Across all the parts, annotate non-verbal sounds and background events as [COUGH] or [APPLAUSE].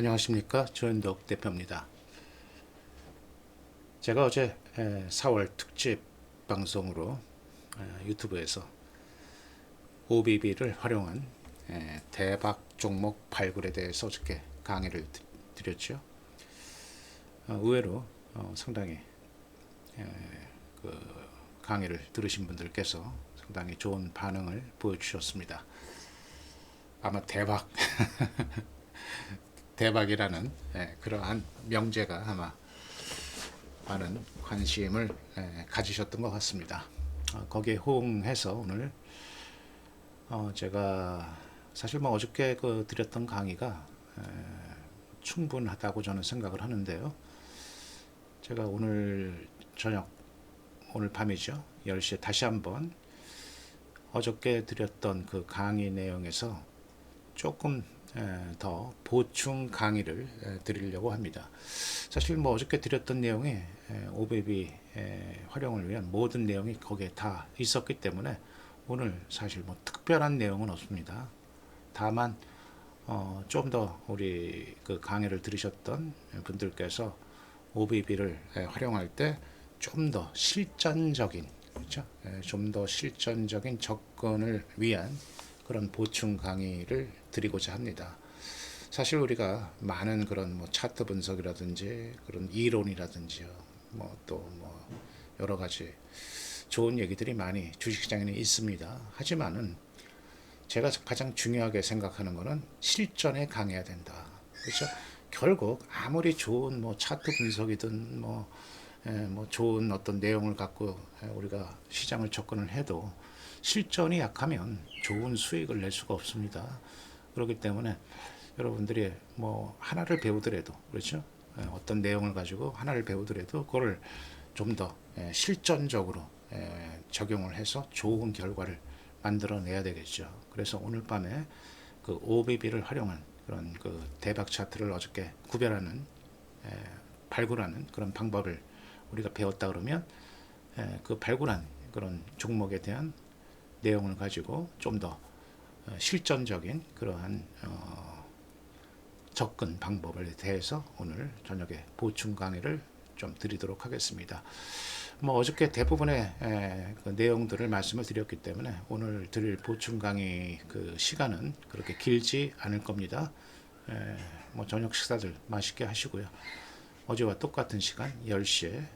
안녕하십니까 조현덕 대표입니다. 제가 어제 4월 특집 방송으로 에, 유튜브에서 OBB를 활용한 에, 대박 종목 발굴에 대해서 어저께 강의를 드- 드렸죠. 어, 의외로 어, 상당히 에, 그 강의를 들으신 분들께서 상당히 좋은 반응을 보여주셨습니다. 아마 대박 [LAUGHS] 대박이라는 예, 그러한 명제가 아마 많은 관심을 예, 가지셨던 것 같습니다. 어, 거기에 호응해서 오늘 어, 제가 사실 뭐 어저께 그 드렸던 강의가 에, 충분하다고 저는 생각을 하는데요. 제가 오늘 저녁 오늘 밤이죠. 10시에 다시 한번 어저께 드렸던 그 강의 내용에서 조금 에, 더 보충 강의를 에, 드리려고 합니다. 사실 뭐 어저께 드렸던 내용이 에, 오베비 에, 활용을 위한 모든 내용이 거기에 다 있었기 때문에 오늘 사실 뭐 특별한 내용은 없습니다. 다만 어, 좀 더 우리 그 강의를 들으셨던 분들께서 OBB를 활용할 때 좀 더 실전적인 그렇죠? 좀 더 실전적인 접근을 위한 그런 보충 강의를 드리고자 합니다. 사실 우리가 많은 그런 뭐 차트 분석이라든지 그런 이론이라든지요, 뭐또뭐 여러 가지 좋은 얘기들이 많이 주식시장에는 있습니다. 하지만은 제가 가장 중요하게 생각하는 거는 실전에 강해야 된다. 그렇죠? 결국 아무리 좋은 뭐 차트 분석이든 뭐, 에, 뭐 좋은 어떤 내용을 갖고 에, 우리가 시장을 접근을 해도 실전이 약하면 좋은 수익을 낼 수가 없습니다. 그렇기 때문에 여러분들이 뭐 하나를 배우더라도 그렇죠? 에, 어떤 내용을 가지고 하나를 배우더라도 그걸 좀 더 실전적으로 에, 적용을 해서 좋은 결과를 만들어내야 되겠죠. 그래서 오늘 밤에 그 OBB를 활용한 그런 그 대박 차트를 어저께 구별하는 에, 발굴하는 그런 방법을 우리가 배웠다 그러면 에, 그 발굴한 그런 종목에 대한 내용을 가지고 좀더 어, 실전적인 그러한 어, 접근 방법에 대해서 오늘 저녁에 보충 강의를 좀 드리도록 하겠습니다. 뭐 어저께 대부분의 에, 그 내용들을 말씀을 드렸기 때문에 오늘 드릴 보충 강의 그 시간은 그렇게 길지 않을 겁니다. 에, 뭐 저녁 식사들 맛있게 하시고요. 어제와 똑같은 시간 10시에 에,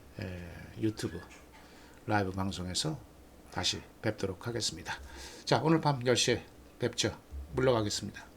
유튜브 라이브 방송에서 다시 뵙도록 하겠습니다. 자, 오늘 밤 10시에 뵙죠. 물러가겠습니다.